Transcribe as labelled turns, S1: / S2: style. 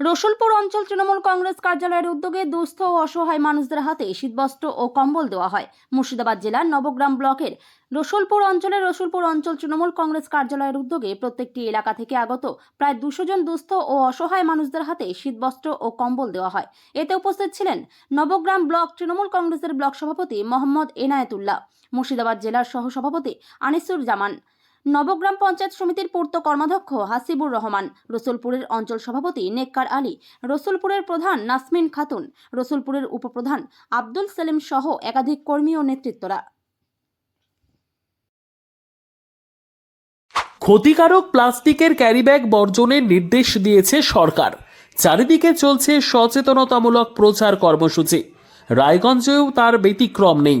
S1: রসুলপুর অঞ্চল তৃণমূল কংগ্রেস কার্যালয়ের উদ্যোগে দুস্থ ও অসহায় মানুষদের হাতে শীতবস্ত্র ও কম্বল দেওয়া হয়। মুর্শিদাবাদ জেলার নবগ্রাম ব্লকের রসুলপুর অঞ্চলের রসুলপুর অঞ্চল তৃণমূল কংগ্রেস কার্যালয়ের উদ্যোগে প্রত্যেকটি এলাকা থেকে আগত প্রায় দুশো জন দুস্থ ও অসহায় মানুষদের হাতে শীতবস্ত্র ও কম্বল দেওয়া হয়। এতে উপস্থিত ছিলেন নবগ্রাম ব্লক তৃণমূল কংগ্রেসের ব্লক সভাপতি মোহাম্মদ এনায়েতুল্লাহ, মুর্শিদাবাদ জেলার সহসভাপতি আনিসুর জামান নবগ্রাম পঞ্চায়েত সমিতির পূর্ত কর্মাধ্যক্ষ হাসিবুর রহমান, রসুলপুরের অঞ্চল সভাপতি নেককার আলী, রসুলপুরের প্রধান নাসমিন খাতুন, রসুলপুরের উপপ্রধান আব্দুল সেলিম সহ একাধিক কর্মী ও নেতৃত্বরা।
S2: ক্ষতিকারক প্লাস্টিকের ক্যারিব্যাগ বর্জনের নির্দেশ দিয়েছে সরকার। চারিদিকে চলছে সচেতনতামূলক প্রচার কর্মসূচি। রায়গঞ্জেও তার ব্যতিক্রম নেই।